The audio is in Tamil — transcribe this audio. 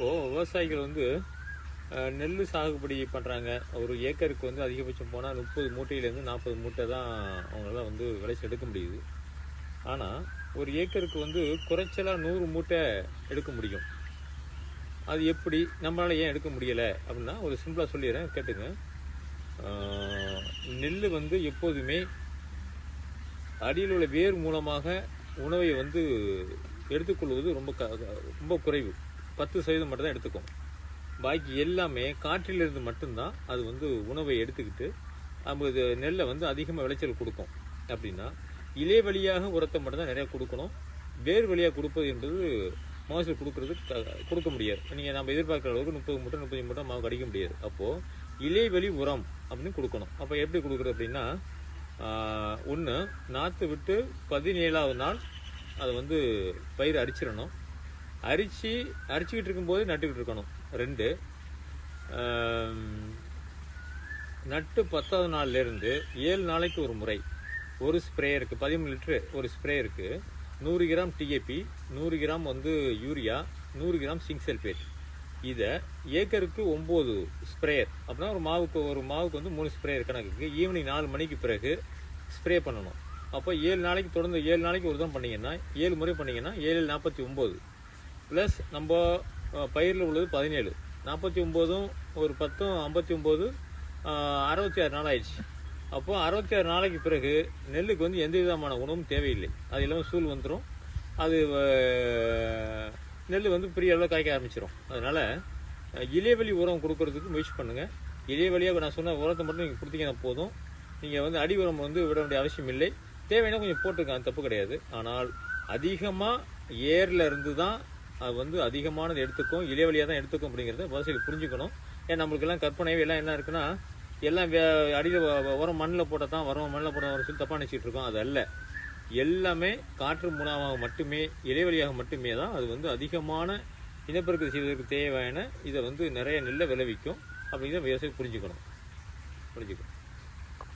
இப்போது விவசாயிகள் வந்து நெல் சாகுபடி பண்ணுறாங்க ஒரு ஏக்கருக்கு வந்து அதிகபட்சம் போனால் முப்பது மூட்டையிலேருந்து நாற்பது மூட்டை தான் அவங்களால வந்து விளைச்சல் எடுக்க முடியுது. ஆனால் ஒரு ஏக்கருக்கு வந்து குறைச்சலாக நூறு மூட்டை எடுக்க முடியும். அது எப்படி? நம்மளால் ஏன் எடுக்க முடியலை? அப்படின்னா ஒரு சிம்பிளாக சொல்லிடுறேன் கேட்டுங்க. நெல் வந்து எப்போதுமே அடியில் உள்ள வேர் மூலமாக உணவை வந்து எடுத்துக்கொள்வது ரொம்ப க ரொம்ப குறைவு. பத்து சதவீதம் மட்டும் தான் எடுத்துக்கும். பாக்கி எல்லாமே காற்றிலிருந்து மட்டும்தான் அது வந்து உணவை எடுத்துக்கிட்டு நமக்கு நெல்லை வந்து அதிகமாக விளைச்சல் கொடுக்கும். அப்படின்னா இலை வழியாக உரத்தை மட்டும்தான் நிறையா கொடுக்கணும். வேர் வழியாக கொடுப்பது என்பது மகசூல் கொடுக்கறது கொடுக்க முடியாது. நீங்கள் நம்ம எதிர்பார்க்குற அளவுக்கு முப்பது மூட்டை முப்பது மூட்டை மாவு கிடைக்க முடியாது. அப்போது இலைவெளி உரம் அப்படின்னு கொடுக்கணும். அப்போ எப்படி கொடுக்குறது அப்படின்னா ஒன்று நாற்று விட்டு பதினேழாவது நாள் அதை வந்து பயிர் அரிச்சிடணும் அரிச்சு அரிச்சுக்கிட்டு இருக்கும்போது நட்டுக்கிட்டு இருக்கணும். ரெண்டு நட்டு பத்தாவது நாள்லேருந்து ஏழு நாளைக்கு ஒரு முறை. ஒரு ஸ்ப்ரே இருக்குது பதிமூணு லிட்டரு ஒரு ஸ்ப்ரே இருக்கு. நூறு கிராம் டிஏபி நூறு கிராம் வந்து யூரியா நூறு கிராம் சிங்க் சல்ஃபேட் இதை ஏக்கருக்கு ஒம்பது ஸ்ப்ரேயர் அப்படின்னா ஒரு மாவுக்கு ஒரு மாவுக்கு வந்து மூணு ஸ்ப்ரேயர் கணக்குக்கு. ஈவினிங் நாலு மணிக்கு பிறகு ஸ்ப்ரே பண்ணணும். அப்போ ஏழு நாளைக்கு தொடர்ந்து ஏழு நாளைக்கு ஒரு தான் பண்ணிங்கன்னா ஏழு முறை பண்ணிங்கன்னா ஏழு நாற்பத்தி ஒம்பது. ப்ளஸ் நம்ம பயிரில் உள்ளது பதினேழு. நாற்பத்தி ஒம்போதும் ஒரு பத்தும் ஐம்பத்தி ஒம்பது அறுபத்தி ஆறு நாள் ஆயிடுச்சு. அப்போ அறுபத்தி ஆறு நாளைக்கு பிறகு நெல்லுக்கு வந்து எந்த விதமான உணவும் தேவையில்லை. அது இல்லாமல் சூழ் வந்துடும் அது நெல் வந்து பெரிய அளவில் காய்க்க ஆரம்பிச்சிடும் அதனால் அஹ், இலைவெளி உரம் கொடுக்கறதுக்கு முயற்சி பண்ணுங்கள் இலைவெளியாக நான் சொன்ன உரத்தை மட்டும் நீங்கள் கொடுத்தீங்கன்னா போதும். நீங்கள் வந்து அடி உரம் வந்து விட வேண்டிய அவசியம் இல்லை. தேவைன்னா கொஞ்சம் போட்டுருக்காங்க தப்பு கிடையாது. ஆனால் அதிகமாக ஏரில் இருந்து தான் அது வந்து அதிகமானது எடுத்துக்கும் இலைவெளியாக தான் எடுத்துக்கும் அப்படிங்கிறத விவசாயிகள் புரிஞ்சுக்கணும். ஏன் நம்மளுக்கெல்லாம் கற்பனை எல்லாம் என்ன இருக்குன்னா எல்லாம் அடியில் உரம் மண்ணில் போட்டால் தான் வரும் மண்ணில் போட வரும் சொல்லி தப்பாக நினச்சிட்டு இருக்கோம். அது அல்ல. எல்லாமே காற்று மூலமாக மட்டுமே இலைவெளியாக மட்டுமே தான் அது வந்து அதிகமான இனப்பெருக்கம் செய்வதற்கு தேவையான இதை வந்து நிறைய நெல்லை விளைவிக்கும். அப்படிங்கிறத விவசாயம் புரிஞ்சுக்கணும். புரிஞ்சுக்கணும்.